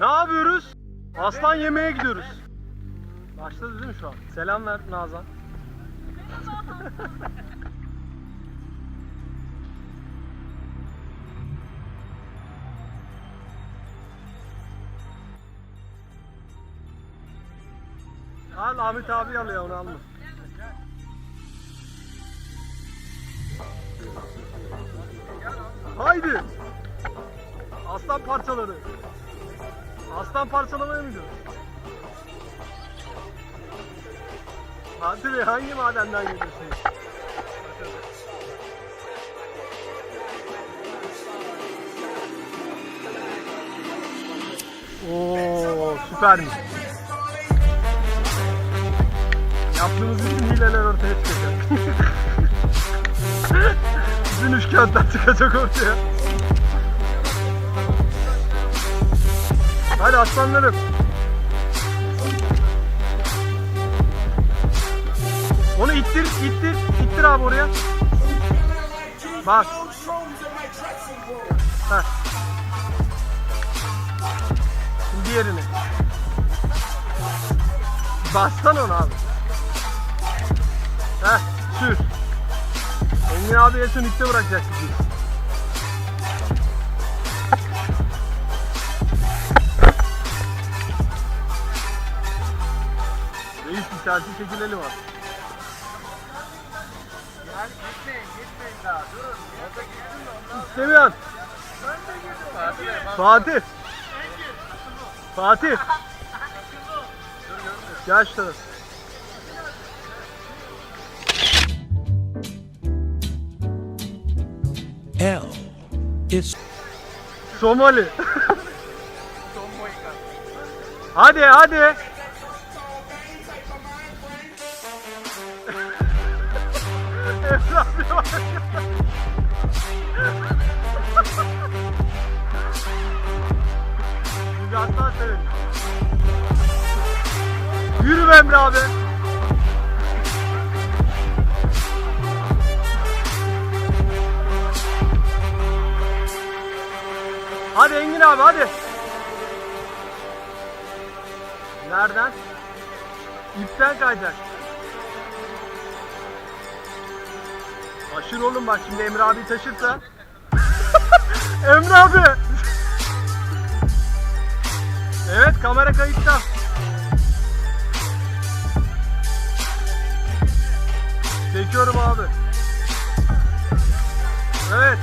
Ne yapıyoruz? Aslan yemeğe gidiyoruz. Başladı değil mi şu an? Selam ver Nazan. Al Ahmet abi alıyor onu alma. Haydi. Aslan parçaları. Aslan parçalamaya mı gidiyoruz? Hadi be hangi madenden geliyorsun? Oo süpermiş. Yaptığımız bütün hileler ortaya çıkacak. bütün üçkağıtlar çıkacak ortaya. Hadi aslanlarım. Onu ittir, ittir, ittir abi oraya. Bak. Heh. Şimdi diğerini. Bastan onu abi. Heh, sür. Engin abi en son ipte bırakacak selfie çekilelim abi. Yani gitmeyin gitmeyin daha durun. Orada gitsin de ondan İstemiyorsun. ben de girdim. Bak, Fatih. Fatih. Gel şu tarafa. L. It's Somali. hadi hadi. Bizi. Yürü be Emre abi. Hadi Engin abi hadi. Nereden? İpten kayacak. Aşır oğlum bak şimdi Emre abi taşırsa. Emre abi. evet kamera kayıtta. Çekiyorum abi. Evet.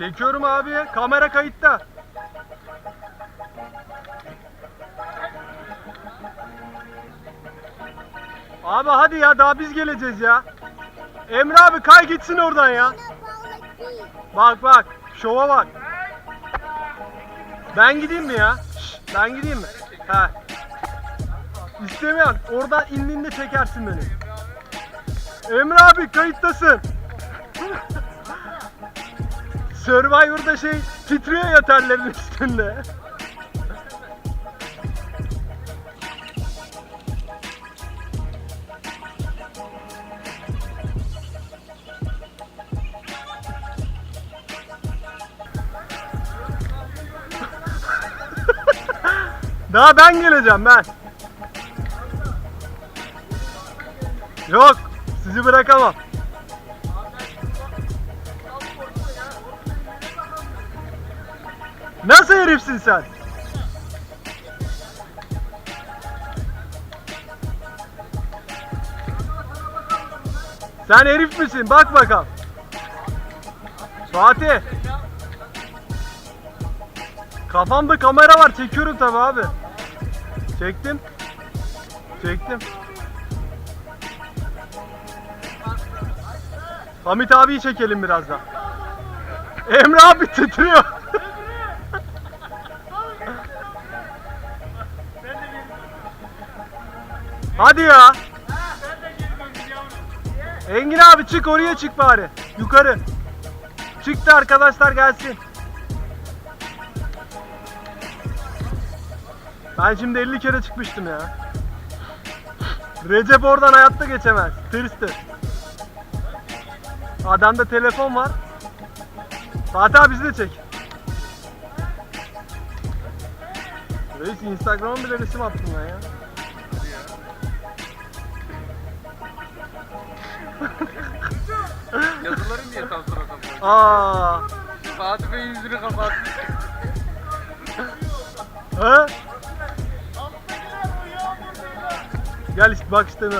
Çekiyorum abi. Kamera kayıtta. Abi hadi ya daha biz geleceğiz ya. Emre abi kay gitsin oradan ya. Bak bak. Şova bak. Ben gideyim mi ya? Ben gideyim mi? He. İstemiyorum. Oradan indiğinde çekersin beni. Emre abi kayıttasın. Survivor'da şey titriyor ya terlerin üstünde. Daha ben geleceğim ben. Yok, sizi bırakamam. Nasıl herifsin sen? Sen herif misin? Bak bakalım. Fatih. Kafamda kamera var. Çekiyorum tabi abi. Çektim. Çektim. Hamit abiyi çekelim birazdan. Emre abi titriyor. Hadi ya. Engin abi çık oraya çık bari. Yukarı. Çıktı arkadaşlar gelsin. Ben şimdi 50 kere çıkmıştım ya. Recep oradan hayatta geçemez. Tırstı. Adamda telefon var. Fatih abi bizi de çek. Reis Instagram'a bile resim attım ben ya. Yazıları niye tam sırada koydun? Aa, Fatih Bey yüzünü kapatmış. he? Gel işte bak işte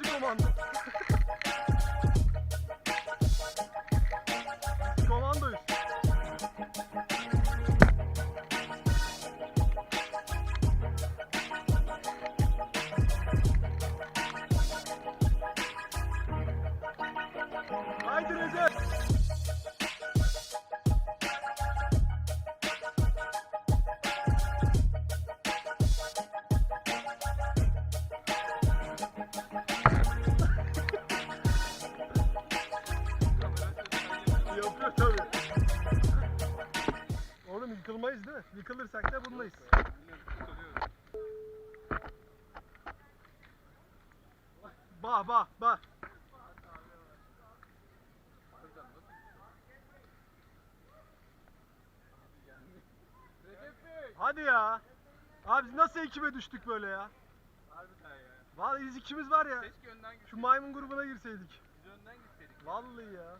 Biz dağcı Hadi ya. Abi biz nasıl ekibe düştük böyle ya? Harbiden ya. Vallahi biz ikimiz var ya. Keşke önden gitseydik. Şu maymun grubuna girseydik. Biz önden gitseydik. Vallahi ya.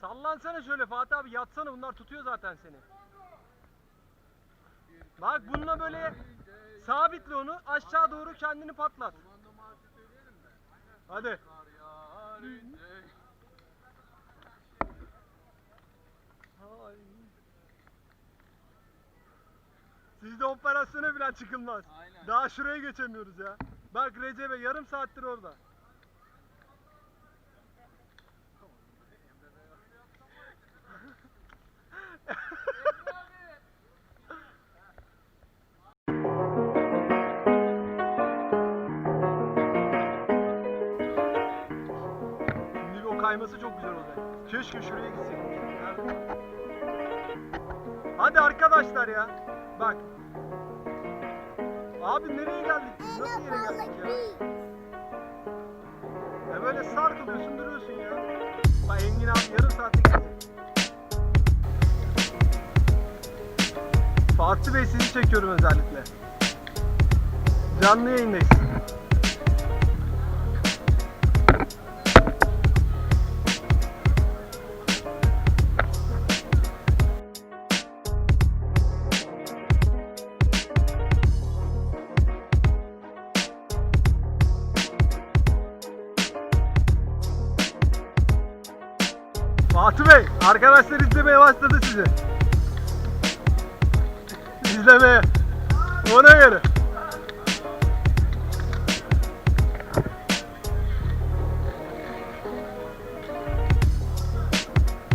Sallansana şöyle Fatih abi yatsana bunlar tutuyor zaten seni. Bak bununla böyle sabitle onu aşağı doğru kendini patlat. Hadi. Sizde operasyona bile çıkılmaz. Aynen. Daha şuraya geçemiyoruz ya. Bak Recep'e yarım saattir orada. Şimdi o kayması çok güzel olacak. Keşke şuraya gitsek. Hadi arkadaşlar ya. Bak. Abi nereye geldik biz? Nasıl yere geldik ya? Ya böyle sarkılıyorsun duruyorsun ya. Bak Engin abi yarım gidecek. Fatih Bey sizi çekiyorum özellikle. Canlı yayındayız. Bey, arkadaşlar izlemeye başladı sizi. İzlemeye. Ona göre.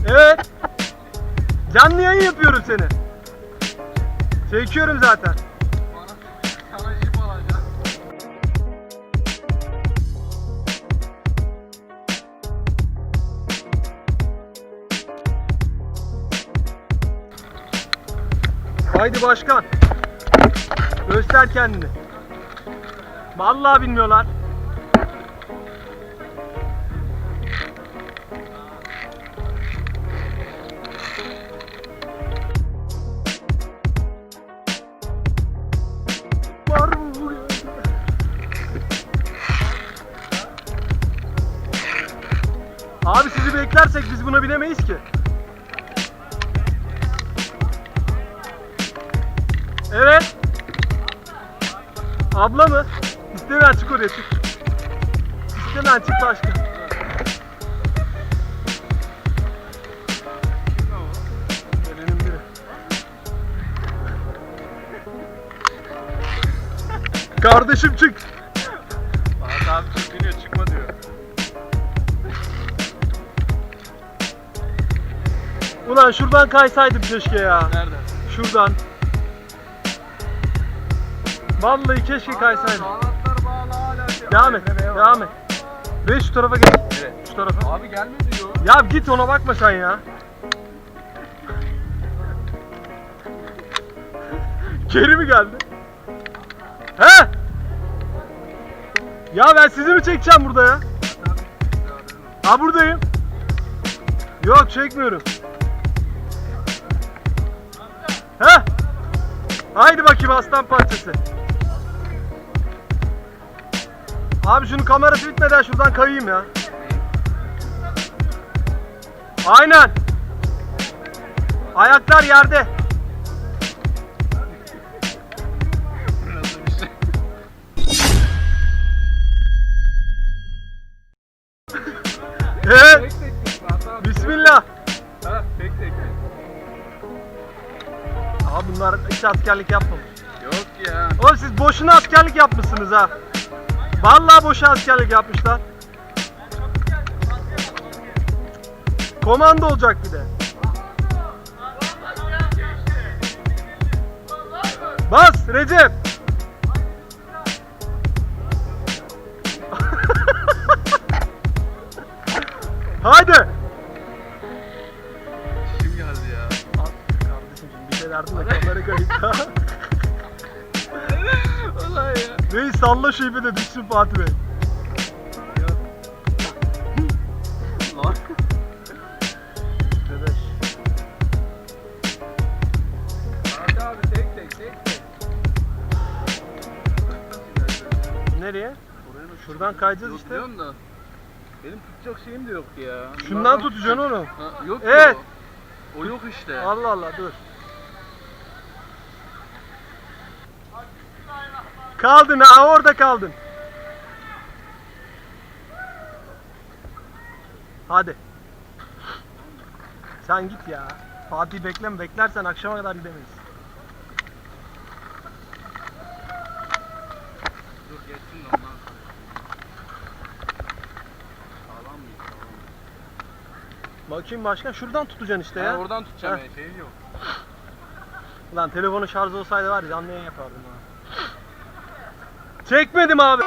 Evet. Canlı yayın yapıyorum seni. Çekiyorum zaten. Haydi başkan. Göster kendini. Vallahi bilmiyorlar. Abi sizi beklersek biz buna binemeyiz ki. Evet. Abla mı? İstemiyor çık oraya çık. İstemeyen çık başka. Gelenin biri. Kardeşim çık. Fatih abi çekiniyor çıkma diyor. Ulan şuradan kaysaydım keşke ya. Nerede? Şuradan. Vallahi keşke bağlı hala. şey- Devam et. Devam et. Ve şu tarafa geç. Evet. Şu tarafa. Abi gelme diyor. Ya git ona bakma sen ya. Geri mi geldi? He? Ya ben sizi mi çekeceğim burada ya? Ha buradayım. Yok çekmiyorum. He? Haydi bakayım aslan parçası. Abi şunun kamerası bitmeden şuradan kayayım ya. Aynen. Ayaklar yerde. Evet. Bismillah. Ha tek tek. Abi bunlar hiç askerlik yapmamış. Yok ya. Oğlum siz boşuna askerlik yapmışsınız ha. Vallahi boşa askerlik yapmışlar. Komando olacak bir de. Bas Recep. Haydi. Kim geldi ya? Kardeşim bir şey derdim de kamera kayıtta. Reis salla şu ipi de düşsün Fatih Bey. Lan. Arkadaş. Fatih abi tek tek tek tek. Nereye? Şuradan kayacağız Yok işte. biliyorum da. Benim tutacak şeyim de yok ya. Şundan Bunlardan tutacaksın onu. Ha, yok Evet. o. O yok işte. Allah Allah dur. Kaldın ha orada kaldın. Hadi. Sen git ya. Fatih bekleme beklersen akşama kadar gidemeyiz. Dur geçsin de ondan sonra. Sağlam mıyız? Sağlam mıyız? Bakayım başkan şuradan tutacaksın işte Ha, ya. oradan tutacağım Heh. ben şeyim yok. Lan telefonu şarj olsaydı var ya canlı yayın yapardım ha. Çekmedim abi.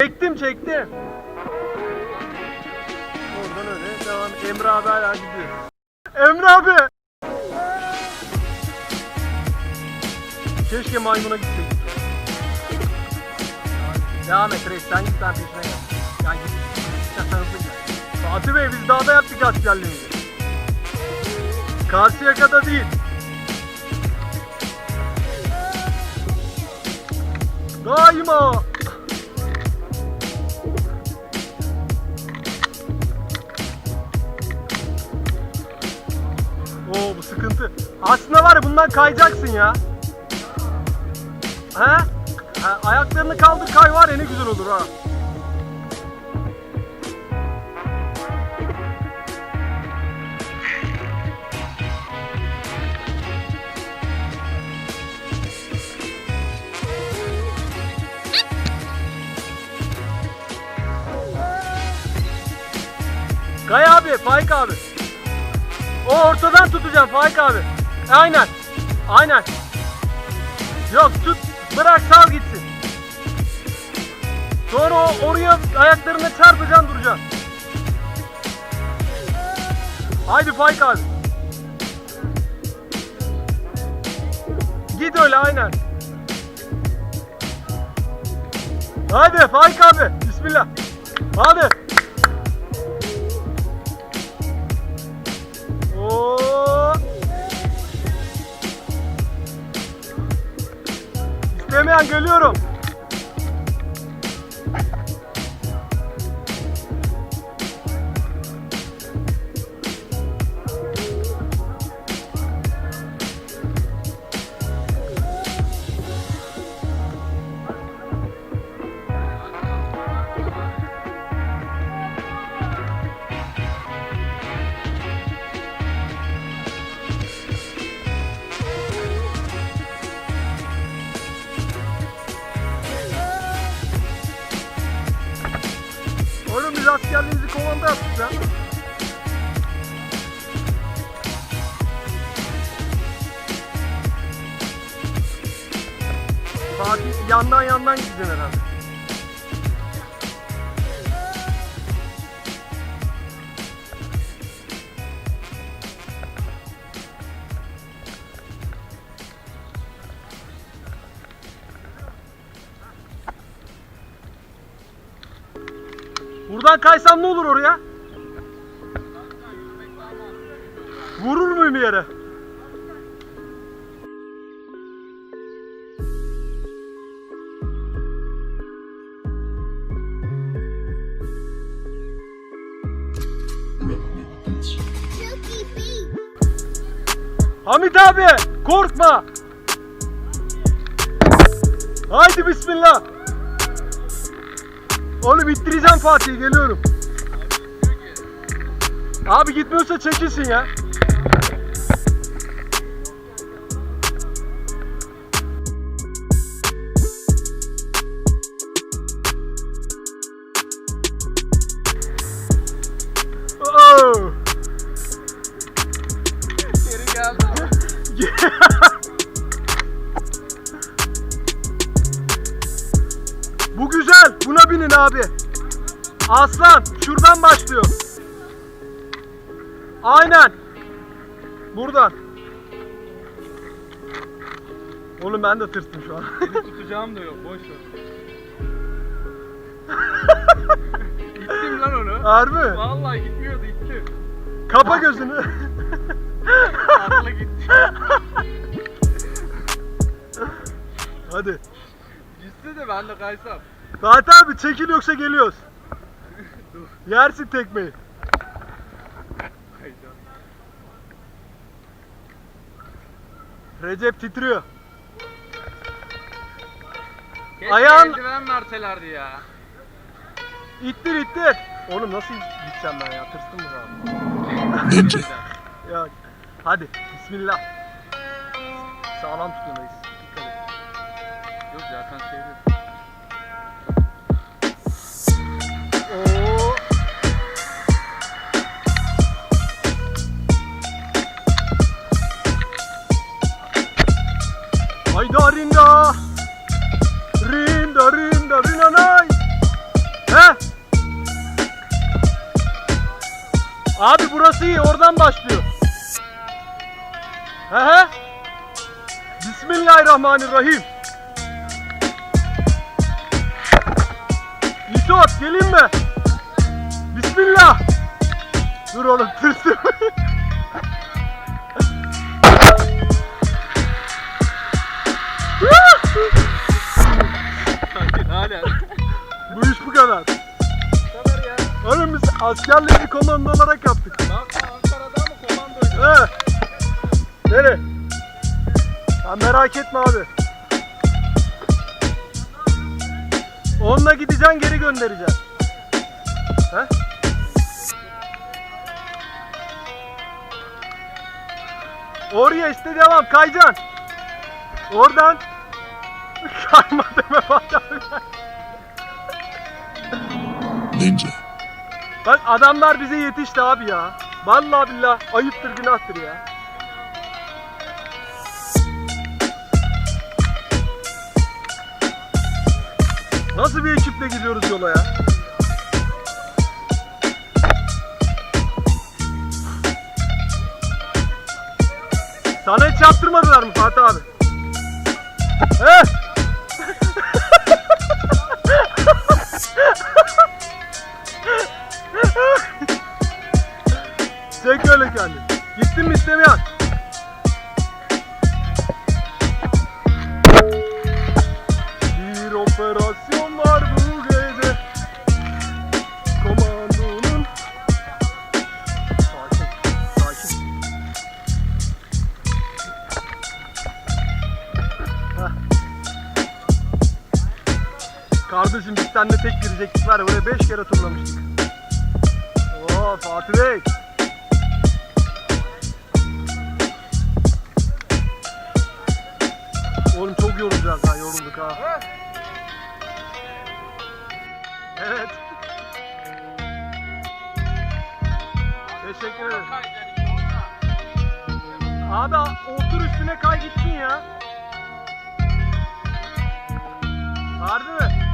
Çektim çektim. Oradan öyle devam. Emre abi hala gidiyor. Emre abi! Keşke maymuna gitsek. Devam et reis sen git ben peşine gel. Ya git. Sen hızlı gel. Fatih Bey biz dağda yaptık askerliğimizi. Karşıyaka'da değil. Daima. Oo bu sıkıntı. Aslında var ya bundan kayacaksın ya. He? Ha, ayaklarını kaldır kay var ya ne güzel olur ha. Kay abi, Faik abi. O ortadan tutacağım Faik abi. Aynen. Aynen. Yok tut. Bırak sal gitsin. Sonra oraya ayaklarına çarpacaksın duracaksın. Haydi Faik abi. Git öyle aynen. Hadi Faik abi. Bismillah. Hadi. Buradan kaysam ne olur oraya? Vurur muyum yere? Hamit abi korkma. Haydi bismillah. Oğlum ittireceğim Fatih'i geliyorum. Abi gitmiyorsa çekilsin ya. Oo. Abi. Aslan şuradan başlıyor. Aynen. Buradan. Oğlum ben de tırstım şu an. Tutacağım da yok boş ver. İttim lan onu. Harbi. Vallahi gitmiyordu itti. Kapa gözünü. Atla gitti. Hadi. Gitse de ben de kaysam. Fatih abi çekil yoksa geliyoruz. Yersin tekmeyi. Recep titriyor. Keşke Ayağın- eldiven verselerdi ya. İttir ittir. Oğlum nasıl gideceğim ben ya? Tırstım mı abi? Ya hadi bismillah. Sağlam reis. Dikkat et. Yok zaten şeydi. Oo. Burası iyi oradan başlıyor. He he. Bismillahirrahmanirrahim. İtot gelin mi? Bismillah. Dur oğlum. Hala. Bu iş bu kadar. kadar ya. Oğlum biz askerliği komando olarak yaptık. He. Nere? Ya merak etme abi. Onunla gideceksin geri göndereceksin. He? Oraya işte devam kayacaksın. Oradan kayma deme falan. Ninja. Bak adamlar bize yetişti abi ya. Vallahi billah ayıptır günahtır ya. Nasıl bir ekiple gidiyoruz yola ya? Sana hiç yaptırmadılar mı Fatih abi? He? Çek öyle kendini. Gittin mi istemeyen? Bir operasyon var bu gece. Komandonun. Sakin, sakin. Heh. Kardeşim biz seninle tek girecektik var ya, buraya beş kere turlamıştık. Oo Fatih Bey. bulduk ha. Evet. Teşekkür ederim. Abi otur üstüne kay gitsin ya. Harbi mi?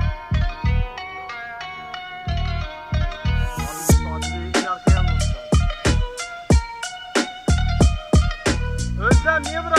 Özlem niye bırak?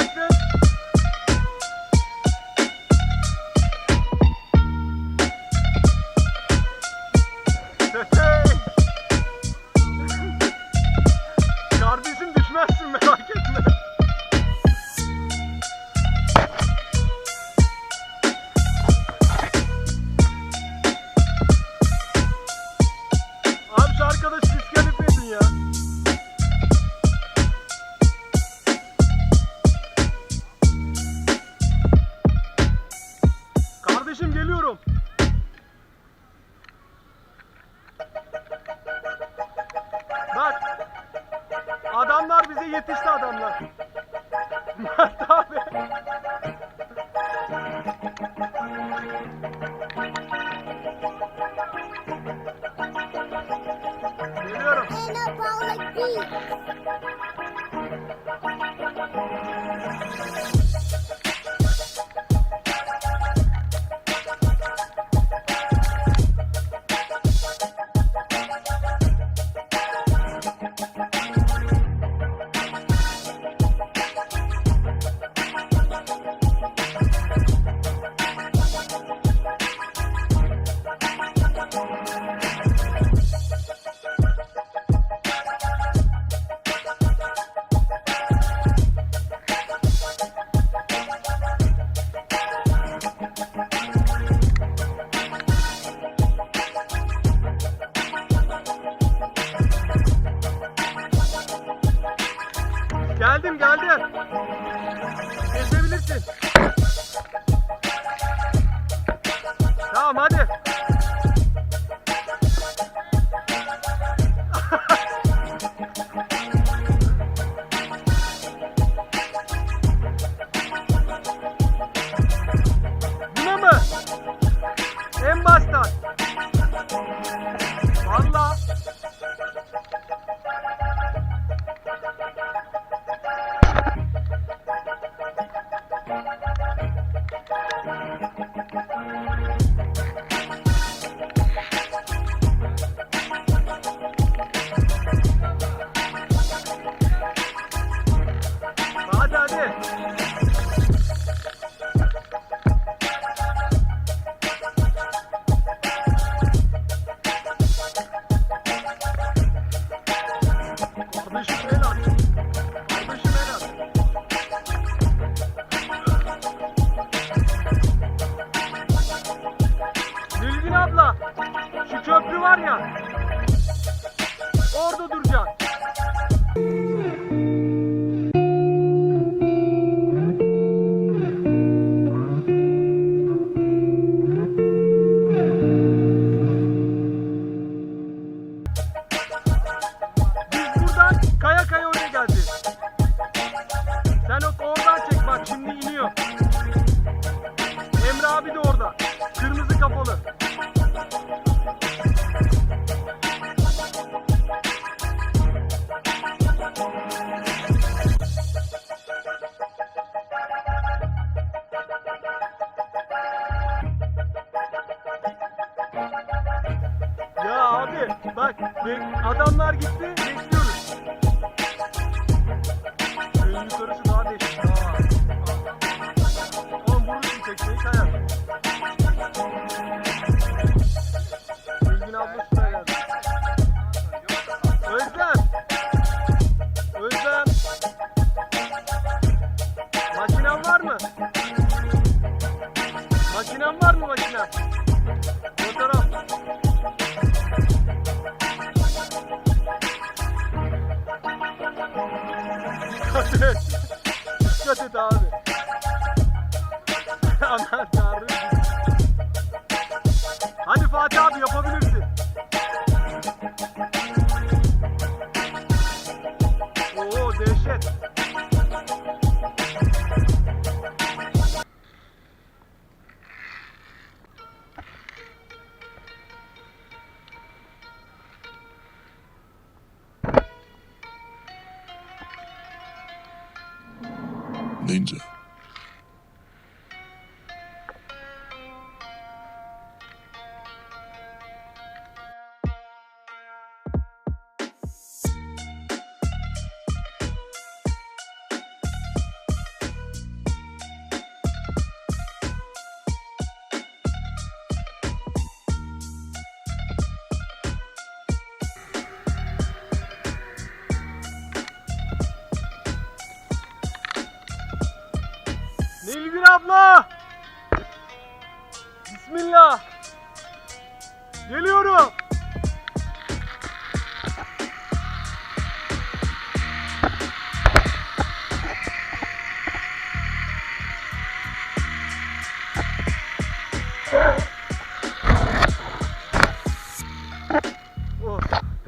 Ninja.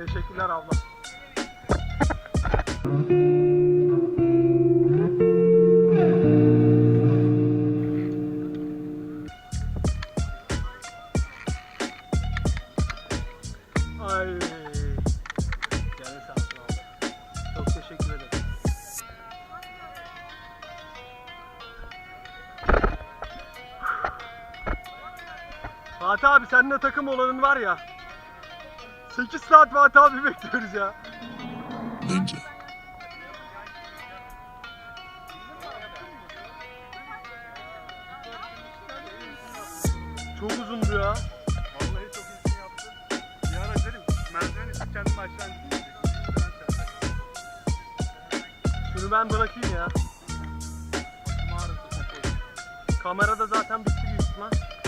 Teşekkürler abla. Saat Fatih abi bekliyoruz ya. Ninja. Çok uzundu ya. Vallahi çok iyisini yaptın. Bir ara derim. Merdiveni kendim aşağı indim. Şunu ben bırakayım ya. Kamerada zaten bitti büyük ihtimal.